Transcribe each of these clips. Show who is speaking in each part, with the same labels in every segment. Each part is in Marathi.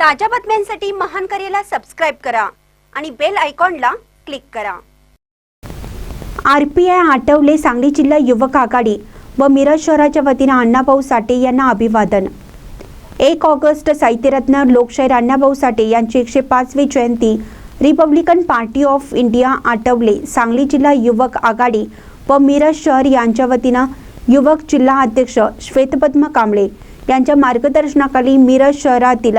Speaker 1: ताज्या बातम्यांसाठी महान करेला सबस्क्राईब करा आणि बेल आयकॉनला क्लिक करा. R P I Athawale Sangli जिल्हा युवक आघाडी व मिरज शहराच्या वतीनं अण्णाभाऊ साठे यांना अभिवादन. एक ऑगस्ट साहित्यरत्न लोकशाहीर अण्णाभाऊ साठे यांची एकशे पाचवी जयंती Republican party of India Athawale Sangli जिल्हा युवक आघाडी व मिरज शहर यांच्या वतीनं युवक जिल्हा अध्यक्ष श्वेतपद्म कांबळे यांच्या मार्गदर्शनाखाली मिरज शहरातील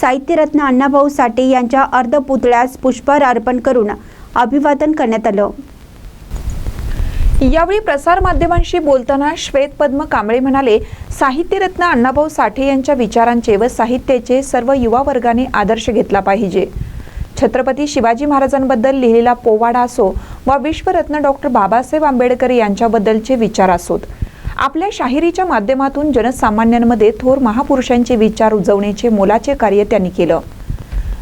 Speaker 1: साहित्यरत्न अण्णाभाऊ साठे यांच्या अर्धपुतळ्यास पुष्पहार अर्पण करून अभिवादन करण्यात आलं.
Speaker 2: यावेळी प्रसारमाध्यमांशी बोलताना श्वेत पद्म कांबळे म्हणाले साहित्यरत्न अण्णाभाऊ साठे यांच्या विचारांचे व साहित्याचे सर्व युवा वर्गाने आदर्श घेतला पाहिजे. छत्रपती शिवाजी महाराजांबद्दल लिहिलेला पोवाडा असो वा विश्वरत्न डॉक्टर बाबासाहेब आंबेडकर यांच्याबद्दलचे विचार असोत. आपल्या शाहिरीच्या माध्यमातून जनसामान्यांमध्ये थोर महापुरुषांचे विचार उजवण्याचे मोलाचे कार्य त्यांनी केलं.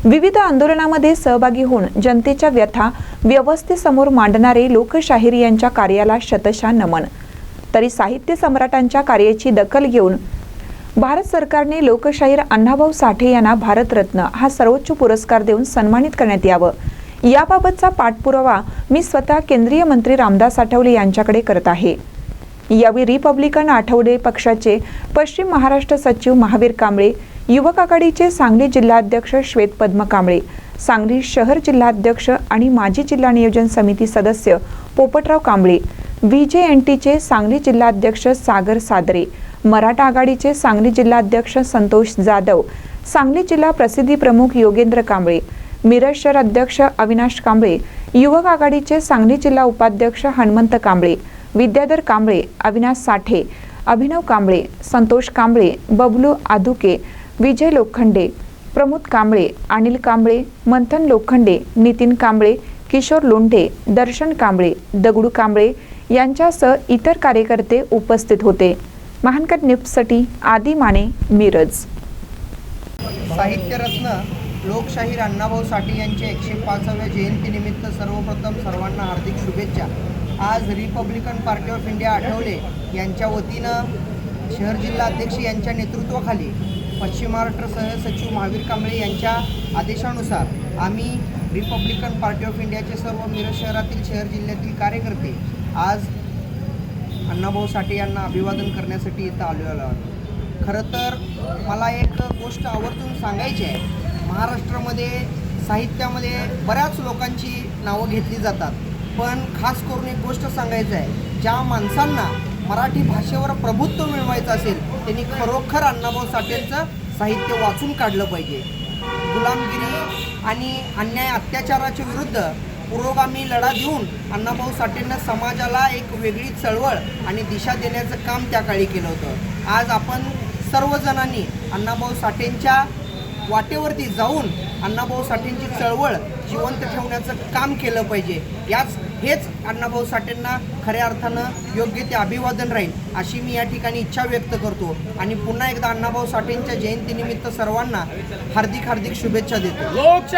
Speaker 2: विविध आंदोलनामध्ये सहभागी होऊन जनतेच्या व्यथा व्यवस्थेसमोर मांडणारे लोकशाहीर यांच्या कार्याला शतशा नमन. तरी साहित्य सम्राटांच्या कार्याची दखल घेऊन भारत सरकारने लोकशाहीर अण्णाभाऊ साठे यांना भारतरत्न हा सर्वोच्च पुरस्कार देऊन सन्मानित करण्यात यावं. याबाबतचा पाठपुरावा मी स्वतः केंद्रीय मंत्री रामदास आठवले यांच्याकडे करत आहे. यावेळी रिपब्लिकन आठवडे पक्षाचे पश्चिम महाराष्ट्र सचिव महावीर कांबळे युवक आघाडीचे सांगली जिल्हाध्यक्ष श्वेत पद्म कांबळे सांगली शहर जिल्हाध्यक्ष आणि माजी जिल्हा नियोजन समिती सदस्य Popatrao Kamble V J N टीचे सांगली जिल्हाध्यक्ष सागर सादरे मराठा आघाडीचे सांगली जिल्हाध्यक्ष संतोष जाधव सांगली जिल्हा प्रसिद्धी प्रमुख योगेंद्र कांबळे मिरज शहर अध्यक्ष अविनाश कांबळे युवक आघाडीचे सांगली जिल्हा उपाध्यक्ष हनुमंत कांबळे विद्याधर कांबळे अविनाश साठे अभिनव कांबळे संतोष कांबळे बबलू आदुके विजय लोखंडे प्रमोद कांबळे अनिल कांबळे मंथन लोखंडे नितीन कांबळे किशोर लोंढे दर्शन कांबळे दगडू कांबळे यांच्यासह इतर कार्यकर्ते उपस्थित होते. महानकर न्यूजसाठी आदी माने मिरज.
Speaker 3: साहित्यरत्न लोकशाहीर अण्णाभाऊ साठे यांचे एकशे पाचव्या जयंतीनिमित्त सर्वप्रथम सर्वांना हार्दिक शुभेच्छा. आज Republican party of India Athawale यांच्या वतीनं शहर जिल्हा अध्यक्ष यांच्या नेतृत्वाखाली पश्चिम महाराष्ट्र सहसचिव महावीर कांबळे यांच्या आदेशानुसार आम्ही रिपब्लिकन पार्टी ऑफ इंडियाचे सर्व मिरज शहरातील शहर जिल्ह्यातील कार्यकर्ते आज अण्णाभाऊ साठे यांना अभिवादन करण्यासाठी इथं आलो आहोत. खरं तर मला एक गोष्ट आवर्जून सांगायची आहे. महाराष्ट्रामध्ये साहित्यामध्ये बऱ्याच लोकांची नावं घेतली जातात. पण खास करून एक गोष्ट सांगायचं आहे ज्या माणसांना मराठी भाषेवर प्रभुत्व मिळवायचं असेल त्यांनी खरोखर अण्णाभाऊ साठेंचं साहित्य वाचून काढलं पाहिजे. गुलामगिरी आणि अन्याय अत्याचाराच्या विरुद्ध पुरोगामी लढा देऊन अण्णाभाऊ साठेंना समाजाला एक वेगळी चळवळ आणि दिशा देण्याचं काम त्या काळी केलं होतं. आज आपण सर्वजणांनी अण्णाभाऊ साठेंच्या वाटेवरती जाऊन अण्णाभाऊ साठेंची चळवळ जिवंत ठेवण्याचं काम केलं पाहिजे. याच हेच अण्णाभाऊ साठेंना खऱ्या अर्थानं योग्य ते अभिवादन राहील अशी मी या ठिकाणी इच्छा व्यक्त करतो. आणि पुन्हा एकदा अण्णाभाऊ साठेंच्या जयंतीनिमित्त सर्वांना हार्दिक हार्दिक शुभेच्छा देतो.